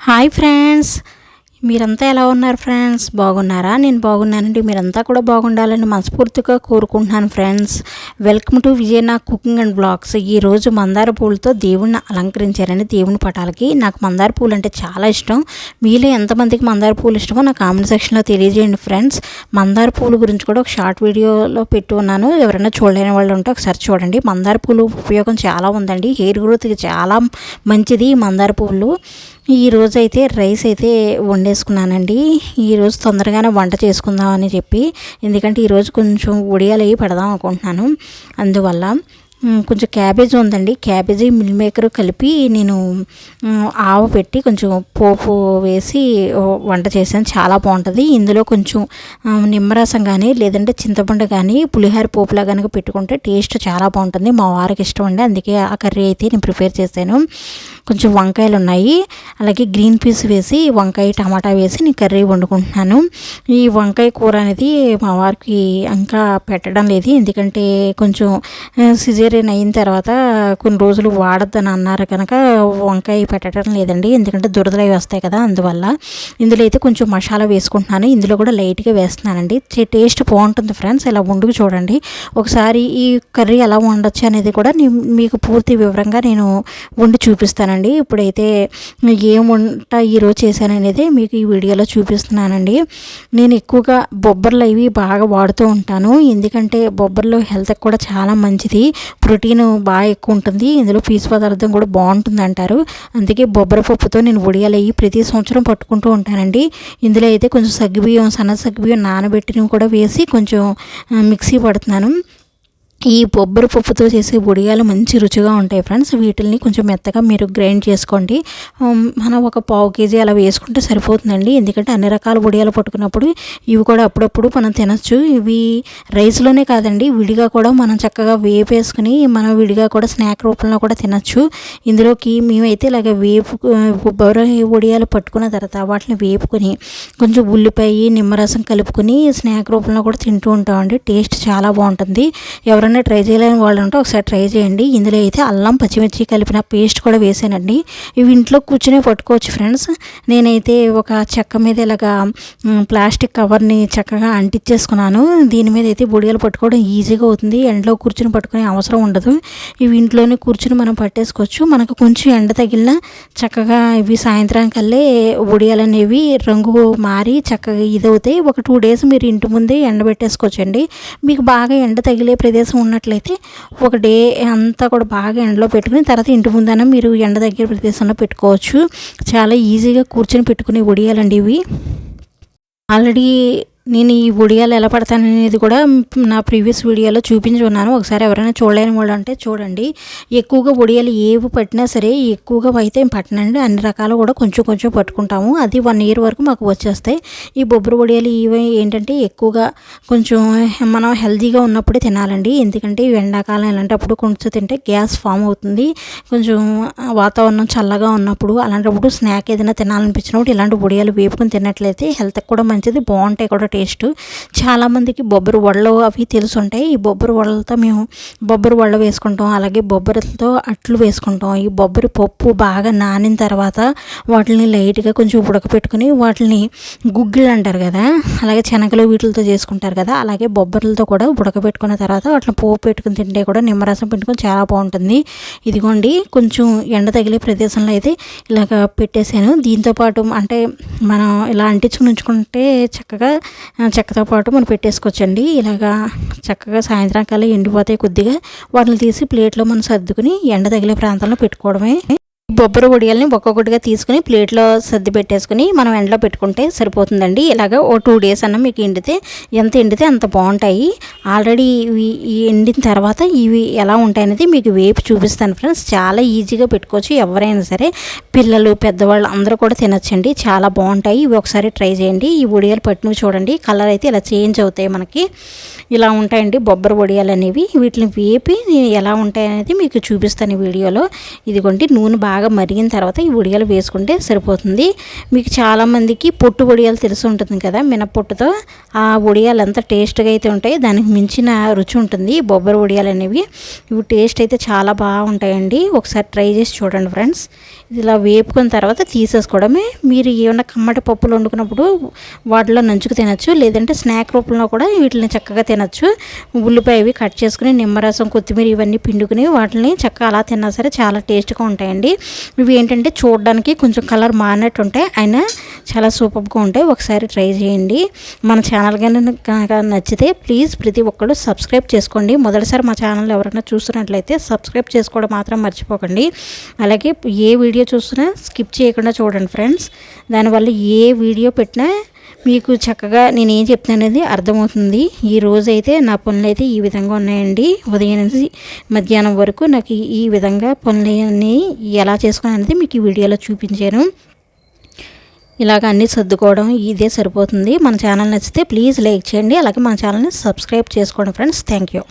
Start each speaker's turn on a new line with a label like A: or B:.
A: Hi friends. మీరంతా ఎలా ఉన్నారు ఫ్రెండ్స్? బాగున్నారా? నేను బాగున్నానండి. మీరంతా కూడా బాగుండాలని మనస్ఫూర్తిగా కోరుకుంటున్నాను friends. Welcome to Vijayana cooking and blogs. ఈరోజు మందార పూలతో దేవుణ్ణి అలంకరించారండి దేవుని పటాలకి నాకు మందార పూలు అంటే చాలా ఇష్టం. మీలో ఎంతమందికి మందార పూలు ఇష్టమో నా కామెంట్ సెక్షన్లో తెలియజేయండి ఫ్రెండ్స్. మందార పూలు గురించి కూడా ఒక షార్ట్ వీడియోలో పెట్టి ఉన్నాను. ఎవరైనా చూడలేని వాళ్ళు ఉంటే ఒకసారి చూడండి. మందార పూలు ఉపయోగం చాలా ఉందండి. హెయిర్ గ్రోత్కి చాలా మంచిది మందార పూలు. ఈరోజు అయితే రైస్ అయితే వండేసుకున్నానండి. ఈరోజు తొందరగానే వంట చేసుకుందామని చెప్పి ఎందుకంటే ఈరోజు కొంచెం ఉడియాలు అవి పెడదాం అనుకుంటున్నాను. అందువల్ల కొంచెం క్యాబేజ్ ఉందండి. క్యాబేజీ మిల్ మేకర్ కలిపి నేను ఆవు పెట్టి కొంచెం పోపు వేసి వంట చేశాను. చాలా బాగుంటుంది. ఇందులో కొంచెం నిమ్మరసం కానీ లేదంటే చింతపండు కానీ పులిహోర పోపులా కనుక పెట్టుకుంటే టేస్ట్ చాలా బాగుంటుంది. మా వారికి ఇష్టం అండి. అందుకే ఆ కర్రీ అయితే నేను ప్రిపేర్ చేశాను. కొంచెం వంకాయలు ఉన్నాయి. అలాగే గ్రీన్ పీస్ వేసి వంకాయ టమాటా వేసి నేను కర్రీ వండుకుంటున్నాను. ఈ వంకాయ కూర అనేది మా వారికి ఇంకా పెట్టడం లేదు. ఎందుకంటే కొంచెం సిజే సిజేరియన్ అయిన తర్వాత కొన్ని రోజులు వాడద్దని అన్నారు కనుక వంకాయ పెట్టడం లేదండి. ఎందుకంటే దురదలు అవి వస్తాయి కదా అందువల్ల ఇందులో అయితే కొంచెం మసాలా వేసుకుంటున్నాను. ఇందులో కూడా లైట్గా వేస్తున్నానండి. టేస్ట్ బాగుంటుంది ఫ్రెండ్స్. ఇలా వండుకు చూడండి. ఒకసారి ఈ కర్రీ ఎలా వండొచ్చు అనేది కూడా మీకు పూర్తి వివరంగా నేను వండి చూపిస్తానండి. ఇప్పుడైతే ఏం వంట ఈరోజు చేశాననేది మీకు ఈ వీడియోలో చూపిస్తున్నానండి. నేను ఎక్కువగా బొబ్బర్లు అవి బాగా వాడుతూ ఉంటాను. ఎందుకంటే బొబ్బర్లు హెల్త్కి కూడా చాలా మంచిది. ప్రోటీన్ బాగా ఎక్కువ ఉంటుంది. ఇందులో పీచు పదార్థం కూడా బాగుంటుంది అంటారు. అందుకే బొబ్బర పప్పుతో నేను ఉడియాలు ప్రతి సంవత్సరం పట్టుకుంటూ ఉంటానండి. ఇందులో అయితే కొంచెం సగ్గుబియ్యం సన్న సగ్గుబియ్యం నానబెట్టినవి కూడా వేసి కొంచెం మిక్సీ పడుతున్నాను. ఈ బొబ్బరి పప్పుతో చేసే బొడియాలు మంచి రుచిగా ఉంటాయి ఫ్రెండ్స్. వీటిని కొంచెం మెత్తగా మీరు గ్రైండ్ చేసుకోండి. మనం ఒక పావు కేజీ అలా వేసుకుంటే సరిపోతుందండి. ఎందుకంటే అన్ని రకాల బొడియాలు పట్టుకున్నప్పుడు ఇవి కూడా అప్పుడప్పుడు మనం తినచ్చు. ఇవి రైస్లోనే కాదండి విడిగా కూడా మనం చక్కగా వేపేసుకుని మనం విడిగా కూడా స్నాక్ రూపంలో కూడా తినచ్చు. ఇందులోకి మేమైతే ఇలాగ వేపు బొబ్బరి వడియాలు పట్టుకున్న తర్వాత వాటిని వేపుకొని కొంచెం ఉల్లిపాయ నిమ్మరసం కలుపుకొని స్నాక్ రూపంలో కూడా తింటూ ఉంటామండి. టేస్ట్ చాలా బాగుంటుంది. ఎవరైనా ఎవరైనా ట్రై చేయలేని వాళ్ళు ఉంటే ఒకసారి ట్రై చేయండి. ఇందులో అయితే అల్లం పచ్చిమిర్చి కలిపిన పేస్ట్ కూడా వేసానండి. ఇవి ఇంట్లో కూర్చునే పట్టుకోవచ్చు ఫ్రెండ్స్. నేనైతే ఒక చెక్క మీద ఇలాగా ప్లాస్టిక్ కవర్ని చక్కగా అంటించేసుకున్నాను దీని మీద అయితే బొడియాలు పట్టుకోవడం ఈజీగా అవుతుంది. ఎండలో కూర్చుని పట్టుకునే అవసరం ఉండదు. ఇవి ఇంట్లోనే కూర్చుని మనం పట్టేసుకోవచ్చు. మనకు కొంచెం ఎండ తగిలిన చక్కగా ఇవి సాయంత్రం కల్లే బొడియాలు అనేవి రంగు మారి చక్కగా ఇదవుతాయి. ఒక టూ డేస్ మీరు ఇంటి ముందే ఎండబెట్టేసుకోవచ్చండి. మీకు బాగా ఎండ తగిలే ప్రదేశం ఉన్నట్లయితే ఒక డే అంతా కూడా బాగా ఎండలో పెట్టుకుని తర్వాత ఇంటి ముందన మీరు ఎండ దగ్గర ప్రదేశంలో పెట్టుకోవచ్చు. చాలా ఈజీగా కూర్చొని పెట్టుకునే ఒడియాలండి ఇవి. ఆల్రెడీ నేను ఈ ఉడియాలు ఎలా పడతాననేది కూడా నా ప్రీవియస్ వీడియోలో చూపించి ఉన్నాను ఒకసారి ఎవరైనా చూడలేని వాళ్ళు అంటే చూడండి. ఎక్కువగా ఉడియాలు ఏవి పట్టినా సరే ఎక్కువగా అయితే పట్టనండి. అన్ని రకాలు కూడా కొంచెం కొంచెం పట్టుకుంటాము. అది వన్ ఇయర్ వరకు మాకు వచ్చేస్తాయి. ఈ బొబ్బరి ఉడియాలు ఇవి ఏంటంటే ఎక్కువగా కొంచెం మనం హెల్తీగా ఉన్నప్పుడే తినాలండి. ఎందుకంటే ఎండాకాలం ఇలాంటప్పుడు కొంచెం తింటే గ్యాస్ ఫామ్ అవుతుంది. కొంచెం వాతావరణం చల్లగా ఉన్నప్పుడు అలాంటప్పుడు స్నాక్ ఏదైనా తినాలనిపించినప్పుడు ఇలాంటి ఉడియాలు వేపుకొని తిన్నట్లయితే హెల్త్కి కూడా మంచిది. బాగుంటాయి కూడా టేస్ట్. చాలామందికి బొబ్బరి వడలు అవి తెలుసుంటాయి. ఈ బొబ్బరి వడలతో మేము బొబ్బరి వడలు వేసుకుంటాం. అలాగే బొబ్బరితో అట్లు వేసుకుంటాం. ఈ బొబ్బరి పప్పు బాగా నానిన తర్వాత వాటిని లైట్గా కొంచెం ఉడకపెట్టుకుని వాటిని గుగ్గిళ్ళు అంటారు కదా అలాగే శనగలు వీటితో చేసుకుంటారు కదా అలాగే బొబ్బరిలతో కూడా ఉడకబెట్టుకున్న తర్వాత వాటిని పోపు పెట్టుకుని తింటే కూడా నిమ్మరసం పెట్టుకుని చాలా బాగుంటుంది. ఇదిగోండి కొంచెం ఎండ తగిలే ప్రదేశంలో అయితే ఇలాగ పెట్టేశాను. దీంతోపాటు అంటే మనం ఇలా అంటించుకుని ఉంచుకుంటే చక్కగా చెక్కతో పాటు మనం పెట్టేసుకోవచ్చండి. ఇలాగా చక్కగా సాయంత్రం కల్లా ఎండిపోతాయి కొద్దిగా. వాటిని తీసి ప్లేట్లో మనం సర్దుకుని ఎండ తగిలే ప్రాంతంలో పెట్టుకోవడమే. బొబ్బరి వడియాలని ఒక్కొక్కటిగా తీసుకుని ప్లేట్లో సర్ది పెట్టేసుకుని మనం ఎండలో పెట్టుకుంటే సరిపోతుందండి. ఇలాగ ఓ టూ డేస్ అన్న మీకు ఎండితే ఎంత ఎండితే అంత బాగుంటాయి. ఆల్రెడీ ఇవి ఎండిన తర్వాత ఇవి ఎలా ఉంటాయనేది మీకు వేపు చూపిస్తాను ఫ్రెండ్స్. చాలా ఈజీగా పెట్టుకోవచ్చు ఎవరైనా సరే. పిల్లలు పెద్దవాళ్ళు అందరూ కూడా తినచ్చండి. చాలా బాగుంటాయి. ఇవి ఒకసారి ట్రై చేయండి. ఈ వడియాలు పట్టినవి చూడండి. కలర్ అయితే ఇలా చేంజ్ అవుతాయి మనకి. ఇలా ఉంటాయండి బొబ్బరి వడియాలు అనేవి. వీటిని వేపి ఎలా ఉంటాయనేది మీకు చూపిస్తాను ఈ వీడియోలో. ఇదిగోండి నూనె బాగా బాగా మరిగిన తర్వాత ఈ వడియాలు వేసుకుంటే సరిపోతుంది. మీకు చాలామందికి పొట్టు ఉడియాలు తెలిసి ఉంటుంది కదా మినపొట్టుతో ఆ ఉడియాలు అంత టేస్ట్గా అయితే ఉంటాయి దానికి మించిన రుచి ఉంటుంది. బొబ్బరి ఉడియాలు అనేవి ఇవి టేస్ట్ అయితే చాలా బాగుంటాయండి ఒకసారి ట్రై చేసి చూడండి ఫ్రెండ్స్. ఇలా వేపుకున్న తర్వాత తీసేసుకోవడమే. మీరు ఏమైనా కమ్మటి పప్పులు వండుకున్నప్పుడు వాటిలో నంచుకు తినచ్చు లేదంటే స్నాక్ రూపంలో కూడా వీటిని చక్కగా తినచ్చు. ఉల్లిపాయ అవి కట్ చేసుకుని నిమ్మరసం కొత్తిమీర ఇవన్నీ పిండుకుని వాటిని చక్కగా అలా తిన్నా సరే చాలా టేస్ట్గా ఉంటాయండి. ఇవి ఏంటంటే చూడడానికి కొంచెం కలర్ మారినట్టు ఉంటాయి అయినా చాలా సూపర్గా ఉంటాయి. ఒకసారి ట్రై చేయండి. మన ఛానల్ కనుక నచ్చితే ప్లీజ్ ప్రతి ఒక్కరు సబ్స్క్రైబ్ చేసుకోండి. మొదటిసారి మా ఛానల్ ఎవరైనా చూస్తున్నట్లయితే సబ్స్క్రైబ్ చేసుకోవడం మాత్రం మర్చిపోకండి. అలాగే ఏ వీడియో చూసినా స్కిప్ చేయకుండా చూడండి ఫ్రెండ్స్. దానివల్ల ఏ వీడియో పెట్టినా మీకు చక్కగా నేను ఏం చెప్తాను అనేది అర్థమవుతుంది. ఈ రోజు అయితే నా పనులు అయితే ఈ విధంగా ఉన్నాయండి. ఉదయం నుంచి మధ్యాహ్నం వరకు నాకు ఈ విధంగా పనులన్నీ ఎలా చేసుకోవాలి అనేది మీకు ఈ వీడియోలో చూపించాను. ఇలాగ అన్నీ సర్దుకోవడం ఇదే సరిపోతుంది. మన ఛానల్ నచ్చితే ప్లీజ్ లైక్ చేయండి. అలాగే మన ఛానల్ని సబ్స్క్రైబ్ చేసుకోండి ఫ్రెండ్స్. Thank you.